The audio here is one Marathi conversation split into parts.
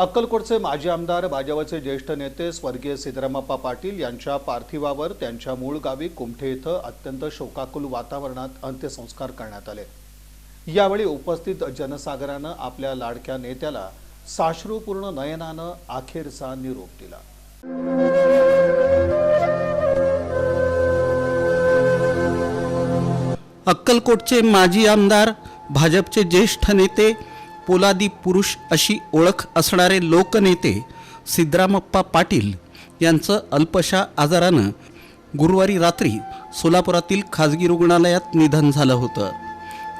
अक्कलकोटचे माजी आमदार भाजपचे ज्येष्ठ नेते स्वर्गीय सिद्धरामप्पा पाटील यांच्या पार्थिवावर त्यांच्या मूळ गावी कुमठे इथं अत्यंत शोकाकुल वातावरणात अंत्यसंस्कार करण्यात आले. यावेळी उपस्थित जनसागरानं आपल्या लाडक्या नेत्याला साश्रूपूर्ण नयनानं अखेरचा निरोप दिला. अक्कलकोटचे माजी आमदार भाजपचे ज्येष्ठ नेते पोलादी पुरुष अशी ओळख असणारे लोकनेते सिद्धरामप्पा पाटील यांचं अल्पशा आजारानं गुरुवारी रात्री सोलापुरातील खाजगी रुग्णालयात निधन झालं होतं.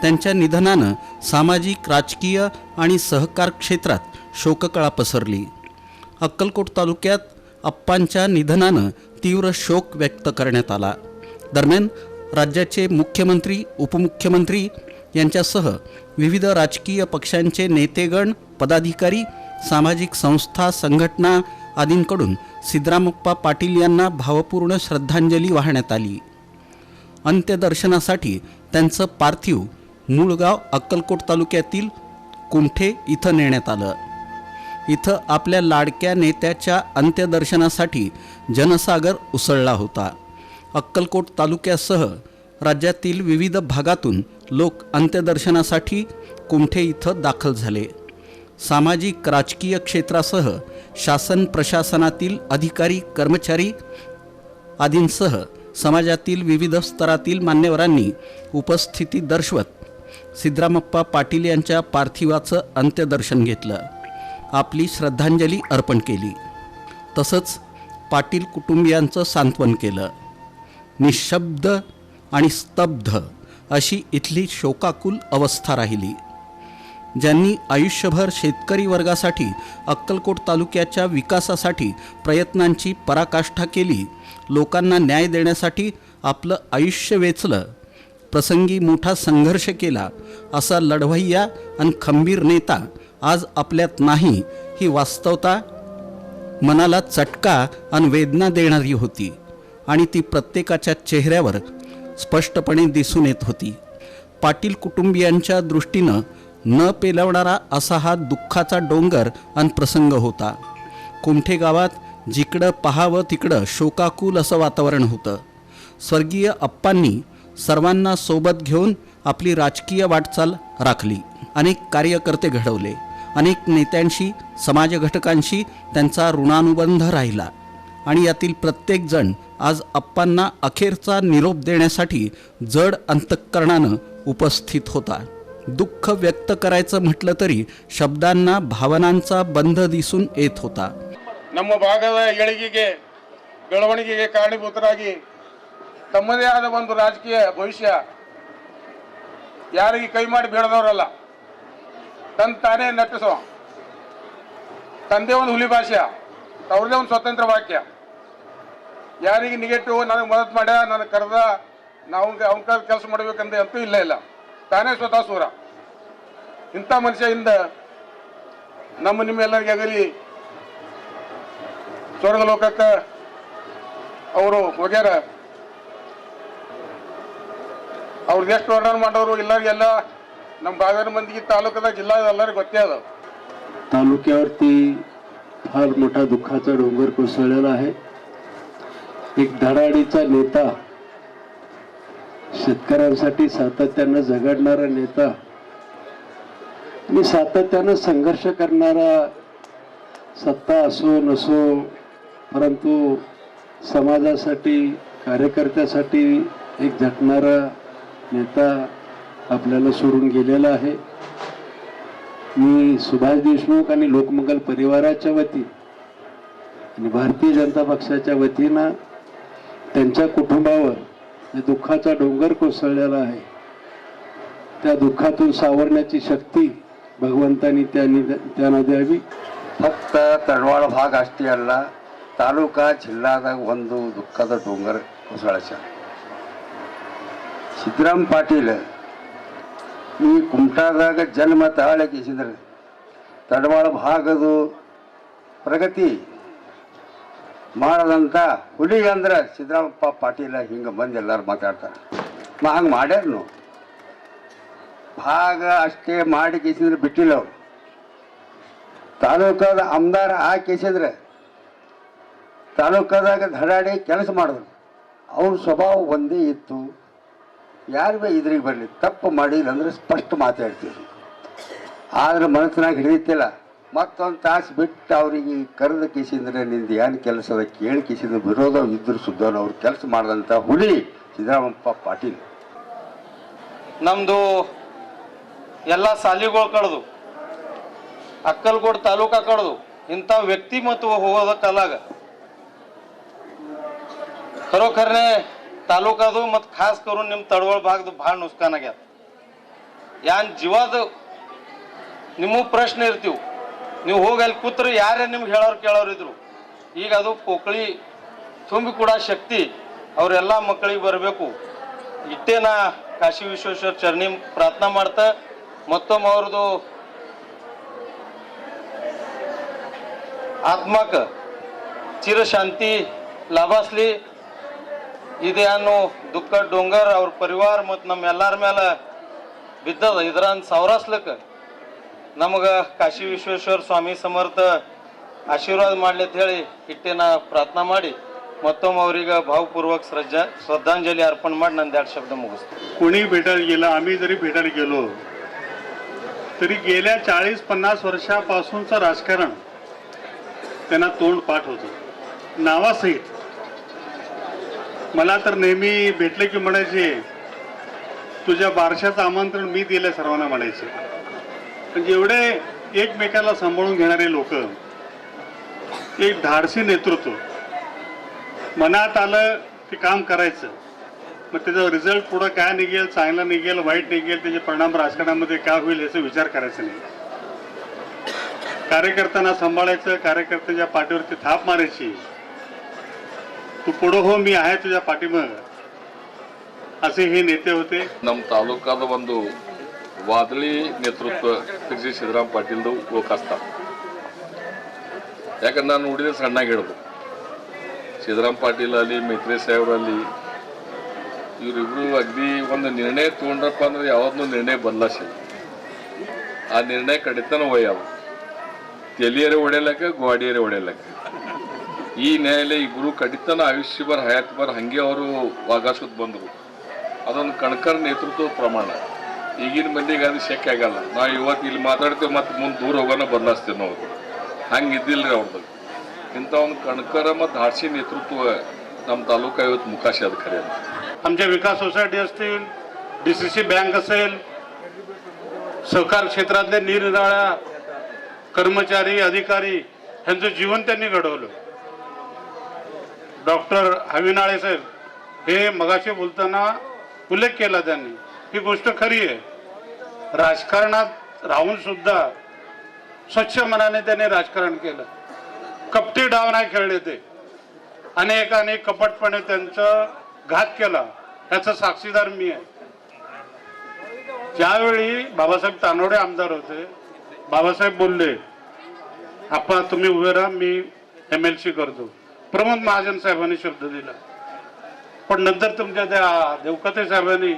त्यांच्या निधनानं सामाजिक राजकीय आणि सहकार क्षेत्रात शोककळा पसरली. अक्कलकोट तालुक्यात अप्पांच्या निधनानं तीव्र शोक व्यक्त करण्यात आला. दरम्यान राज्याचे मुख्यमंत्री उपमुख्यमंत्री यांच्यासह विविध राजकीय पक्षांचे नेतेगण पदाधिकारी सामाजिक संस्था संघटना आदींकडून सिद्धरामप्पा पाटील यांना भावपूर्ण श्रद्धांजली वाहण्यात आली. अंत्यदर्शनासाठी त्यांचं पार्थिव मूळगाव अक्कलकोट तालुक्यातील कुमठे इथं नेण्यात आलं. इथं आपल्या लाडक्या नेत्याच्या अंत्यदर्शनासाठी जनसागर उसळला होता. अक्कलकोट तालुक्यासह राज्यातील विविध भागातून लोक अंत्यदर्शनासाठी कुमठे इथं दाखल झाले. सामाजिक राजकीय क्षेत्रासह शासन प्रशासनातील अधिकारी कर्मचारी आदींसह समाजातील विविध स्तरातील मान्यवरांनी उपस्थिती दर्शवत सिद्धरामप्पा पाटील यांच्या पार्थिवाचं अंत्यदर्शन घेतलं. आपली श्रद्धांजली अर्पण केली. तसंच पाटील कुटुंबियांचं सांत्वन केलं. निशब्द आणि स्तब्ध अशी इथली शोकाकुल अवस्था राहिली. ज्यांनी आयुष्यभर शेतकरी वर्गासाठी अक्कलकोट तालुक्याच्या विकासासाठी प्रयत्नांची पराकाष्ठा केली लोकांना न्याय देण्यासाठी आपलं आयुष्य वेचलं प्रसंगी मोठा संघर्ष केला असा लढवय्या आणि खंबीर नेता आज आपल्यात नाही ही वास्तवता मनाला चटका आणि वेदना देणारी होती आणि ती प्रत्येकाच्या चेहऱ्यावर स्पष्टपणे दिसून येत होती. पाटील कुटुंबियांच्या दृष्टीनं न पेलवणारा असा हा दुःखाचा डोंगर आणि प्रसंग होता. कुमठे गावात जिकडं पहावं तिकडं शोकाकुल असं वातावरण होतं. स्वर्गीय अप्पांनी सर्वांना सोबत घेऊन आपली राजकीय वाटचाल राखली. अनेक कार्यकर्ते घडवले. अनेक नेत्यांशी समाजघटकांशी त्यांचा ऋणानुबंध राहिला. आणि यातील प्रत्येकजण आज अप्पांना अखेरचा निरोप देण्यासाठी जड अंतःकरणानं उपस्थित होता दुःख व्यक्त करायचं म्हटलं तरी शब्दांना भावनांचा बंध दिसून येत होता ನಮ್ಮ ಭಾಗದ ಏಳಿಗೆಗೆ ಬೆಳವಣಿಗೆಗೆ ಕಾರಣೀಭೂತರಾಗಿ ತಮ್ಮದೇ ಆದ ಒಂದು ರಾಜಕೀಯ ಭವಿಷ್ಯ ಯಾರಿಗೆ ಕೈ ಮಾಡಿ ಬೇಡದವರಲ್ಲ ತನ್ ತಾನೇ ನಟಿಸೋ ತಂದೆ ಒಂದು ಹುಲಿ ಭಾಷೆ ಅವ್ರದೇ ಒಂದು ಸ್ವತಂತ್ರ ವಾಕ್ಯ. ಯಾರಿಗೆ ನೆಗೆಟಿವ್ ನನಗೆ ಮದತ್ ಮಾಡ್ಯ, ನನಗೆ ಕರೆದ, ನಾವು ಅವ್ನ ಕರೆದ ಕೆಲಸ ಮಾಡ್ಬೇಕಂದ್ರೆ ಅಂತೂ ಇಲ್ಲ ಇಲ್ಲ. ತಾನೇ ಸ್ವತಃ ಸೂರ. ಇಂಥ ಮನುಷ್ಯದಿಂದ ನಮ್ಮ ನಿಮ್ಮೆಲ್ಲರಿಗಾಗಲಿ ಸ್ವರ್ಗ ಲೋಕಕ್ಕೆ ಅವರು ಹೋಗ್ಯಾರ. ಅವ್ರದ್ದು ಎಷ್ಟು ವರ್ಣನ ಮಾಡೋರು ಎಲ್ಲರಿಗೆಲ್ಲ ನಮ್ಮ ಬಾವೇರ ಮಂದಿಗೆ ತಾಲೂಕದ ಜಿಲ್ಲಾ ಎಲ್ಲರಿಗೂ ಗೊತ್ತೇ ಅದ. ತಾಲೂಕು फार मोठा दुःखाचा डोंगर कोसळलेला आहे. एक धडाडीचा नेता शेतकऱ्यांसाठी सातत्यानं झगडणारा नेता आणि सातत्यानं संघर्ष करणारा सत्ता असो नसो परंतु समाजासाठी कार्यकर्त्यासाठी एक झटणारा नेता आपल्याला सोडून गेलेला आहे. मी सुभाष देशमुख आणि लोकमंगल परिवाराच्या वती आणि भारतीय जनता पक्षाच्या वतीनं त्यांच्या कुटुंबावर जे दुःखाचा डोंगर कोसळलेला आहे त्या दुःखातून सावरण्याची शक्ती भगवंतानी त्यांनी त्यांना द्यावी ಫಕ್ತ ತಡವಾಳ ಭಾಗ ಅಷ್ಟೇ ಅಲ್ಲ ತಾಲೂಕಾ ಜಿಲ್ಲಾದಾಗ ಒಂದು ದುಃಖದ ಡೋಂಗರ್ ಹೊಸಳಶ ಸಿದ್ದರಾಮ್ ಪಾಟೀಲ್ ಈ ಕುಮಟಾದಾಗ ಜನ್ಮ ತಾಳಕಿಸಿದ್ರೆ ತಡವಾಳ ಭಾಗದು ಪ್ರಗತಿ ಮಾಡದಂಥ ಹುಲಿ ಅಂದ್ರೆ ಸಿದ್ದರಾಮಪ್ಪ ಪಾಟೀಲ ಹಿಂಗೆ ಬಂದು ಎಲ್ಲರೂ ಮಾತಾಡ್ತಾರೆ. ಮಾ, ಹಂಗೆ ಮಾಡ್ಯಾರನು. ಭಾಗ ಅಷ್ಟೇ ಮಾಡಿ ಕೇಸಿದ್ರೆ ಬಿಟ್ಟಿಲ್ಲ ಅವ್ರು. ತಾಲೂಕಾದ ಆಮದಾರ ಆ ಕೇಸಿದ್ರೆ ತಾಲೂಕಾದಾಗ ಧಡಾಡಿ ಕೆಲಸ ಮಾಡಿದ್ರು. ಅವ್ರ ಸ್ವಭಾವ ಒಂದೇ ಇತ್ತು. ಯಾರು ಬೇ ಇದ್ರಿಗೆ ಬರಲಿ, ತಪ್ಪು ಮಾಡಿಲ್ಲ ಅಂದ್ರೆ ಸ್ಪಷ್ಟ ಮಾತಾಡ್ತೀವಿ. ಆದ್ರೆ ಮನಸ್ಸಿನಾಗ ಹಿಡಿಯುತ್ತಿಲ್ಲ ಮತ್ತೊಂದು ತಾಸು ಬಿಟ್ಟು ಅವರಿಗೆ ಕರೆದ ಕಿಸಿಂದ್ರೆ ನಿಂದು ಏನು ಕೆಲಸದ ಕೇಳಿ ಕಿಸಿಂದ ವಿರೋಧ ಇದ್ರು ಸುದ್ದಾನ ಅವ್ರು ಕೆಲಸ ಮಾಡಿದಂಥ ಹುಲಿ ಸಿದ್ದರಾಮಪ್ಪ ಪಾಟೀಲ್. ನಮ್ಮದು ಎಲ್ಲ ಸಾಲಿಗಳು ಕಳೆದು, ಅಕ್ಕಲ್ಗೋಡ್ ತಾಲೂಕ ಕಳೆದು, ಇಂಥ ವ್ಯಕ್ತಿಮತ್ವ ಹೋಗೋದ ಕಾಲಾಗ ಖರೋಖರ್ನೆ ತಾಲೂಕದು ಮತ್ತು ಖಾಸ್ ಕರು ನಿಮ್ಮ ತಡವಳ ಭಾಗದ ಭಾಳ ನುಸ್ಕಾನ್ ಆಗ್ಯದ. ಯಾನ್ ಜೀವದ ನಿಮ್ಮ ಪ್ರಶ್ನೆ ಇರ್ತೀವಿ. ನೀವು ಹೋಗಿ ಅಲ್ಲಿ ಕೂತ್ರೆ ಯಾರೇ ನಿಮ್ಗೆ ಹೇಳೋರು ಕೇಳೋರು ಇದ್ರು. ಈಗ ಅದು ಕೊಕ್ಕಳಿ ತುಂಬಿ ಕೂಡ ಶಕ್ತಿ ಅವರೆಲ್ಲ ಮಕ್ಕಳಿಗೆ ಬರಬೇಕು. ಇಟ್ಟೇ ನಾ ಕಾಶಿ ವಿಶ್ವೇಶ್ವರ ಚರಣಿ ಪ್ರಾರ್ಥನಾ ಮಾಡ್ತಾ, ಮತ್ತೊಮ್ಮೆ ಅವ್ರದ್ದು ಆತ್ಮಕ್ಕೆ ಚಿರಶಾಂತಿ, ಲಾಭಾಸ್ಲಿ ಇದೆ ಅನ್ನೋ ದುಃಖ ಡೊಂಗರ್ ಅವ್ರ ಪರಿವಾರ ಮತ್ತು ನಮ್ಮ ಎಲ್ಲರ ಮೇಲೆ ಬಿದ್ದದ ಇದ್ರಂತ ಸವರಸ್ಲಿಕ್ಕೆ ನಮಗೆ ಕಾಶಿ ವಿಶ್ವೇಶ್ವರ ಸ್ವಾಮಿ ಸಮರ್ಥ ಆಶೀರ್ವಾದ ಮಾಡ್ಲಿ ಅಂತ ಹೇಳಿ ಇಟ್ಟೇನ ಪ್ರಾರ್ಥನಾ ಮಾಡಿ ಮತ್ತೊಮ್ಮೆ ಅವ್ರಿಗೆ ಭಾವಪೂರ್ವಕ ಶ್ರದ್ಧಾ श्रद्धांजली अर्पण ಮಾಡಿ ನಂದು ಎರಡು शब्द ಮುಗಿಸ್ತೀನಿ कोणी भेटायला गेलं आम्ही जरी भेटायला गेलो तरी गेल्या चाळीस पन्नास वर्षापासूनचं राजकारण त्यांना तोंड पाठ होतं नावासहित मला तर नेहमी भेटले की म्हणायचे तुझ्या बारशाचं आमंत्रण मी दिलं सर्वांना म्हणायचे. म्हणजे एवढे एकमेकाला सांभाळून घेणारे लोक एक धाडसी नेतृत्व. मनात आलं ते काम करायचं. मग त्याचा रिझल्ट पुढं काय निघेल चांगला निघेल वाईट निघेल त्याचे परिणाम राजकारणामध्ये काय होईल याचा विचार करायचा नाही. कार्यकर्त्यांना सांभाळायचं कार्यकर्त्याच्या पाठीवरती थाप मारायची. तू पुढं हो मी आहे तुझ्या पाठीमग असे हे नेते होते ನಮ್ಮ ತಾಲೂಕಾದ ಒಂದು ವಾದಳಿ ನೇತೃತ್ವ ಶ್ರೀ ಸಿದ್ದರಾಮ ಪಾಟೀಲ್ದು ಲೋಕಾಸ್ತ ಯಾಕಂದ್ರೆ ನಾನು ನೋಡಿದ್ರೆ ಸಣ್ಣಾಗಿ ಹೇಳೋದು ಸಿದ್ದರಾಮ ಪಾಟೀಲ್ ಅಲ್ಲಿ ಮೈತ್ರಿ ಸಾಹೇಬ್ರಲ್ಲಿ ಇವರಿಬ್ರು ಅಗದಿ ಒಂದು ನಿರ್ಣಯ ತಗೊಂಡ್ರಪ್ಪ ಅಂದ್ರೆ ಯಾವ್ದನ್ನೂ ನಿರ್ಣಯ ಬದಲಾಸಿಲ್ಲ ಆ ನಿರ್ಣಯ ಕಡಿತನ ಒಯ್ಯಾವ ತೆಲಿಯರೆ ಹೊಡೆಯಲಕ್ಕ ಗ್ವಾಡಿಯರೆ ಹೊಡೆಯಲಕ್ಕ ಈ ನ್ಯಾಯಾಲಯ ಗುರು ಕಡಿತನ ಆಯುಷ್ಯಭರ್ ಹಯಾತ್ಬರ್ ಹಾಗೆ ಅವರು ವಾಗಾಸೋದು ಬಂದರು ಅದೊಂದು ಕಣ್ಕರ್ ನೇತೃತ್ವದ ಪ್ರಮಾಣ ಈಗಿನ ಮಂದಿಗೆ ಅದು ಶೆಕ್ ಆಗಲ್ಲ ನಾವು ಇವತ್ತು ಇಲ್ಲಿ ಮಾತಾಡ್ತೇವೆ ಮತ್ತು ಮುಂದೆ ದೂರ ಹೋಗೋಣ ಬದಲಾಯಿಸ್ತೇವೆ ನಾವು ಹಂಗೆ ಇದ್ದಿಲ್ಲ ರೀ ಅವ್ರದ್ದು ಇಂಥ ಒಂದು ಕಣ್ಕರ ಮತ್ತು ಹಾಡ್ಸಿ ನೇತೃತ್ವ ನಮ್ಮ तालुका ಇವತ್ತು ಮುಖಾಶಿ अधिकारी आमच्या विकास सोसायटी असतील डी सी ಸಿ बँक असेल सहकार क्षेत्रातले निरनिराळ्या कर्मचारी अधिकारी यांचं जीवन त्यांनी ಗಡವಲು डॉक्टर हविनाळे साहेब हे मगाशी बोलताना उल्लेख केला त्यांनी. ही गोष्ट खरी आहे. राजकारणात राहून सुद्धा स्वच्छ मनाने त्यांनी राजकारण केलं. कपटी डाव नाही खेळले ते. अनेक अनेक कपटपणे त्यांचं घात केला. याचा साक्षीदार मी आहे. ज्यावेळी बाबासाहेब तानोडे आमदार होते बाबासाहेब बोलले आपण तुम्ही उभे राहा मी एम एल सी करतो. प्रमोद महाजन साहेबांनी शब्द दिला. पण नंतर तुमच्या त्या देवकते साहेबांनी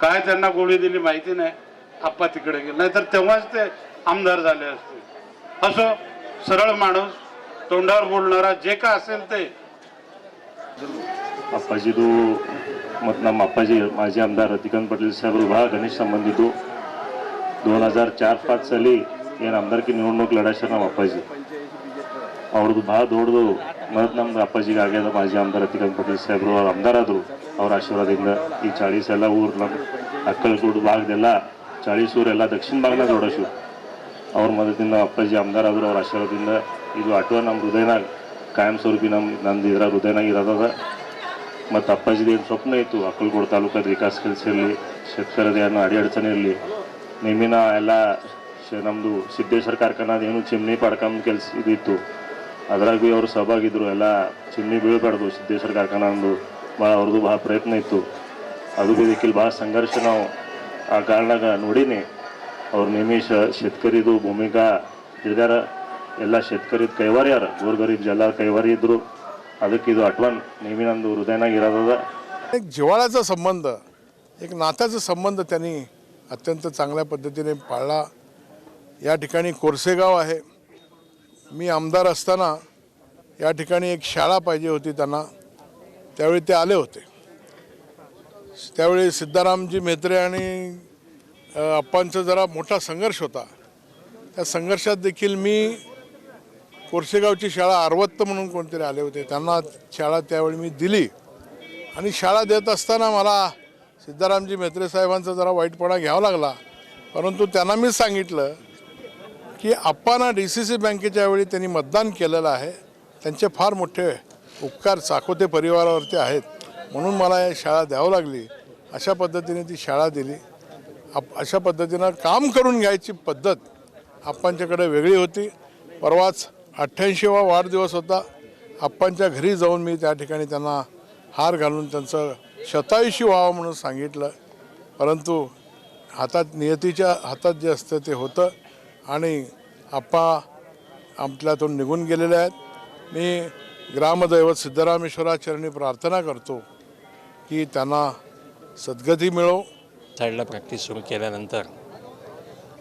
काय त्यांना गोळी दिली माहिती नाही आप्पा तिकडे गेले. नाहीतर तेव्हाच ते आमदार झाले असते. असो सरळ माणूस तोंडावर बोलणारा जे का असेल ते. आप्पाजी तो मतलब आप्पाजी माझे आमदार रतिकांत पटेल साहेब उभा गणेश संबंधित तो. दोन हजार चार पाच साली या आमदार की निवडणूक लढायचं नाम आप्पाजी और भाग दौड़ ಮತ್ತು ನಮ್ಮ ಅಪ್ಪಾಜಿಗೆ ಆಗ್ಯದ. ಮಾಜಿ ಆಮದಾರ ಅತಿಕಂದ್ ಪಟೇಲ್ ಸಾಹೇಬರು ಅವ್ರು ಆಮದಾರಾದರು ಅವ್ರ ಆಶೀರ್ವಾದದಿಂದ ಈ ಚಾಳೀಸ್ ಎಲ್ಲ ಊರು ನಮ್ಮ ಅಕ್ಕಲ್ಗೂಡು ಭಾಗದೆಲ್ಲ ಚಾಳೀಸ್ ಊರೆಲ್ಲ ದಕ್ಷಿಣ ಭಾಗದಾಗ ನೋಡೋಶು ಅವ್ರ ಮದದಿಂದ ಅಪ್ಪಾಜಿ ಆಮದಾರಾದರು ಅವ್ರ ಆಶೀರ್ವಾದದಿಂದ ಇದು ಅಟೋ ನಮ್ಮ ಹೃದಯನಾಗ ಕಾಯಂ ಸ್ವರೂಪಿ ನಮ್ಮ ನಂದು ಇದರ ಹೃದಯನಾಗ ಇರೋದದ. ಮತ್ತು ಅಪ್ಪಾಜಿದ ಏನು ಸ್ವಪ್ನ ಇತ್ತು? ಅಕ್ಕಲ್ಗೂಡು ತಾಲೂಕಾದ ವಿಕಾಸ ಕೆಲಸ ಇರಲಿ ಶೇತಕರದ ಏನೋ ಅಡಿ ಅಡಚಣೆ ಇರಲಿ, ನಿಮ್ಮಿನ ಎಲ್ಲ ನಮ್ಮದು ಸಿದ್ದೇಶ್ವರ ಕಾರ್ಖಾನಾದ ಏನು ಚಿಮ್ನಿ ಪಡ್ಕೊಂಡು ಕೆಲಸ ಇದಿತ್ತು ಅದರಾಗೂ ಅವರು ಸಹಭಾಗಿದ್ರು ಎಲ್ಲ ಚಿನ್ನಿ ಬೀಳ್ಬಾರ್ದು ಸಿದ್ದೇಶ್ವರ ಕಾರ್ಖಾನೆ ಅಂದು ಭಾಳ ಅವ್ರದ್ದು ಭಾಳ ಪ್ರಯತ್ನ ಇತ್ತು ಅದು ಇದಕ್ಕಿಲ್ಲಿ ಭಾಳ ಸಂಘರ್ಷ ನಾವು ಆ ಕಾರಣಾಗ ನೋಡೀನಿ ಅವ್ರು ನಿಮಿಷ ಶೇತ್ಕರಿದು ಭೂಮಿಕಾ ಹಿಡ್ದಾರ ಎಲ್ಲ ಶೇತ್ಕರಿದ ಕೈವಾರ್ಯಾರ ಗರೀಬ್ ಎಲ್ಲಾರ ಕೈವಾರಿ ಇದ್ರು ಅದಕ್ಕೆ ಇದು ಅಟ್ವನ್ ನಿಮಿನಂದು ಹೃದಯನಾಗ ಇರೋದದ एक जिव्हाळ्याचा संबंध एक नात्याचा संबंध त्यांनी अत्यंत चांगल्या पद्धतीने पाळला या ठिकाणी कोरसेगाव आहे मी आमदार असताना या ठिकाणी एक शाळा पाहिजे होती त्यांना. त्यावेळी ते आले होते. त्यावेळी सिद्धारामजी म्हेत्रे आणि अप्पांचा जरा मोठा संघर्ष होता. त्या संघर्षात देखील मी कोरशेगावची शाळा आरवत्त म्हणून कोणतरी आले होते. त्यांना शाळा त्यावेळी मी दिली. आणि शाळा देत असताना मला सिद्धारामजी म्हेत्रे साहेबांचा जरा वाईटपणा घ्यावा लागला. परंतु त्यांना मी सांगितलं की आप्पांना डी सी सी बँकेच्या वेळी त्यांनी मतदान केलेलं आहे. त्यांचे फार मोठे उपकार चाकोते परिवारावरती आहेत. म्हणून मला या शाळा द्यावं लागली. अशा पद्धतीने ती शाळा दिली. आप अशा पद्धतीनं काम करून घ्यायची पद्धत आप्पांच्याकडे वेगळी होती. परवाच अठ्ठ्याऐंशीवा वाढदिवस होता. आप्पांच्या घरी जाऊन मी त्या ठिकाणी त्यांना हार घालून त्यांचं शतायुषी व्हावं म्हणून सांगितलं. परंतु हातात नियतीच्या हातात जे असतं ते होतं. आणि आप्पा आपल्यातून निघून गेलेले आहेत. मी ग्रामदैवत सिद्धरामेश्वराचरणी प्रार्थना करतो की त्यांना सद्गती मिळो. साईडला प्रॅक्टिस सुरू केल्यानंतर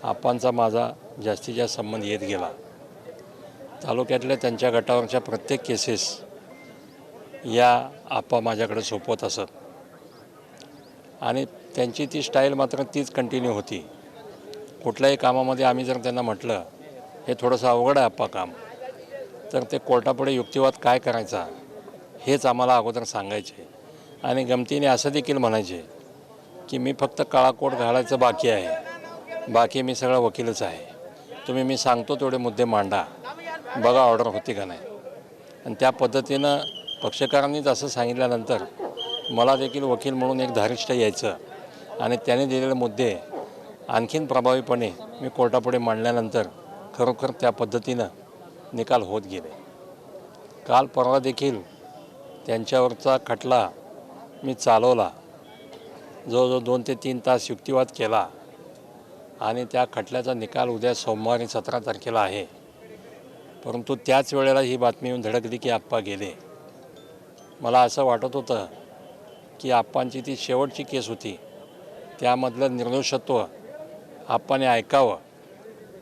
आप्पांचा माझा जास्तीत जास्त संबंध येत गेला. तालुक्यातल्या त्यांच्या गटावरच्या प्रत्येक केसेस या आप्पा माझ्याकडे सोपवत असत. आणि त्यांची ती स्टाईल मात्र तीच कंटिन्यू होती. कुठल्याही कामामध्ये आम्ही जर त्यांना म्हटलं हे थोडंसं अवघड आहे आप्पा काम. तर ते कोर्टापुढे युक्तिवाद काय करायचा हेच आम्हाला अगोदर सांगायचे. आणि गमतीने असं देखील म्हणायचे की मी फक्त काळा कोट घालायचं बाकी आहे. बाकी मी सगळा वकीलच आहे. तुम्ही मी सांगतो तेवढे मुद्दे मांडा. बघा ऑर्डर होती का नाही. आणि त्या पद्धतीनं पक्षकारांनीच असं सांगितल्यानंतर मला देखील वकील म्हणून एक धारिष्ठ यायचं आणि त्याने दिलेले मुद्दे आणखीन प्रभावीपणे मी कोर्टापुढे मांडल्यानंतर खरोखर त्या पद्धतीनं निकाल होत गेले. काल परवा देखील त्यांच्यावरचा खटला मी चालवला. जवळजवळ दोन ते तीन तास युक्तिवाद केला आणि त्या खटल्याचा निकाल उद्या सोमवारी सतरा तारखेला आहे. परंतु त्याच वेळेला ही बातमी येऊन धडकली की आप्पा गेले. मला असं वाटत होतं की आप्पांची ती शेवटची केस होती. त्यामधलं निर्दोषत्व आप्पाने ऐकावं.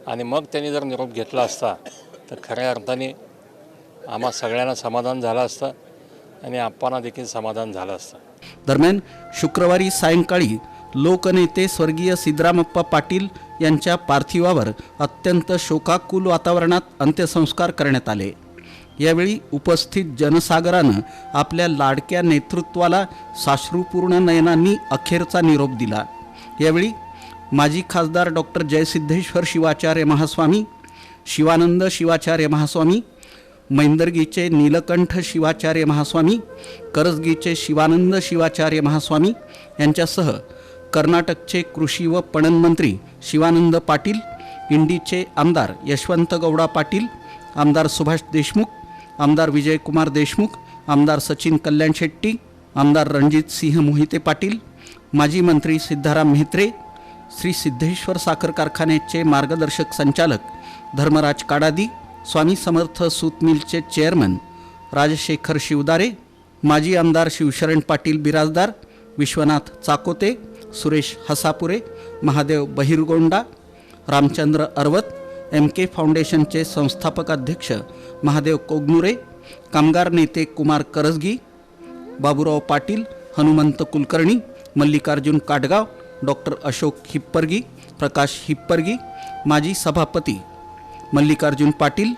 आणि मग त्यांनी जर निरोप घेतला असता तर खऱ्या अर्थाने आम्हा सगळ्यांना समाधान झालं असतं आणि आप्पांना देखील समाधान झालं असतं. दरम्यान शुक्रवारी सायंकाळी लोकनेते स्वर्गीय सिद्धरामप्पा पाटील यांच्या पार्थिवावर अत्यंत शोकाकुल वातावरणात अंत्यसंस्कार करण्यात आले. यावेळी उपस्थित जनसागरानं आपल्या लाडक्या नेतृत्वाला साश्रूपूर्ण नयनांनी अखेरचा निरोप दिला. यावेळी माजी खासदार डॉक्टर जयसिद्धेश्वर शिवाचार्य महास्वामी शिवानंद शिवाचार्य महास्वामी मैंदर्गीचे नीलकंठ शिवाचार्य महास्वामी करजगीचे शिवानंद शिवाचार्य महास्वामी यांच्यासह कर्नाटकचे कृषी व पणन मंत्री शिवानंद पाटील इंडीचे आमदार यशवंत गौडा पाटील आमदार सुभाष देशमुख आमदार विजयकुमार देशमुख आमदार सचिन कल्याण शेट्टी आमदार रणजित सिंह मोहिते पाटील माजी मंत्री सिद्धाराम म्हेत्रे श्री सिद्धेश्वर साखर कारखान्याचे मार्गदर्शक संचालक धर्मराज काडादी स्वामी समर्थ सूत मिलचे चेअरमन राजशेखर शिवदारे माजी आमदार शिवशरण पाटील बिराजदार विश्वनाथ चाकोते सुरेश हसापुरे महादेव बहिरगोंडा रामचंद्र अरवत एम के फाउंडेशनचे संस्थापक अध्यक्ष महादेव कोगनुरे कामगार नेते कुमार करजगी बाबुराव पाटील हनुमंत कुलकर्णी मल्लिकार्जुन काटगाव डॉक्टर अशोक हिप्परगी प्रकाश हिप्परगी माजी सभापती मल्लिकार्जुन पाटील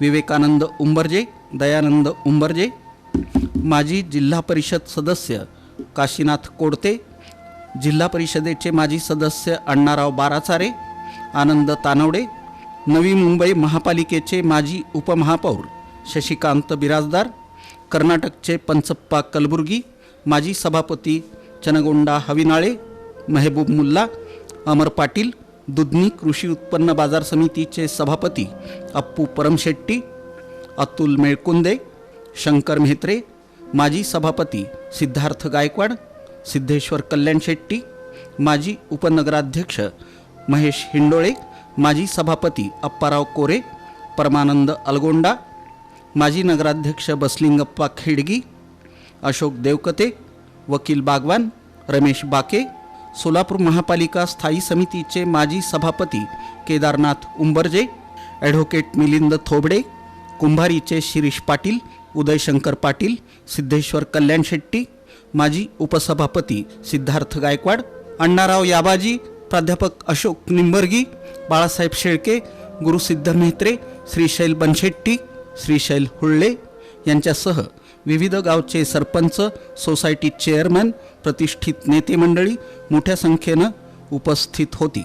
विवेकानंद उंबरजे दयानंद उंबरजे माजी जिल्हा परिषद सदस्य काशीनाथ कोडते जिल्हा परिषदेचे माजी सदस्य अण्णाराव बाराचारे आनंद तानवडे नवी मुंबई महापालिकेचे माजी उपमहापौर शशिकांत बिराजदार कर्नाटकचे पंचप्पा कलबुर्गी माजी सभापती चनगोंडा हविनाळे मेहबूब मुल्ला अमर पाटील दुधनी कृषी उत्पन्न बाजार समितीचे सभापती अप्पू परमशेट्टी अतुल मेळकुंदे शंकर म्हेत्रे माजी सभापती सिद्धार्थ गायकवाड सिद्धेश्वर कल्याण शेट्टी माजी उपनगराध्यक्ष महेश हिंडोळे माजी सभापती अप्पाराव कोरे परमानंद अलगोंडा माजी नगराध्यक्ष बसलिंगप्पा खेडगी अशोक देवकते वकील बागवान रमेश बाके सोलापूर महापालिका स्थायी समितीचे माजी सभापती केदारनाथ उंबरजे ॲडव्होकेट मिलिंद थोबडे कुंभारीचे शिरीष पाटील उदयशंकर पाटील सिद्धेश्वर कल्याण शेट्टी माजी उपसभापती सिद्धार्थ गायकवाड अण्णाराव याबाजी प्राध्यापक अशोक निंबर्गी बाळासाहेब शेळके गुरुसिद्ध मेहत्रे श्रीशैल बनशेट्टी श्रीशैल हुळ्ळे यांच्यासह विविध गावचे सरपंच सोसायटी चेअरमॅन प्रतिष्ठित नेते मंडळी मोठ्या संख्येनं उपस्थित होती.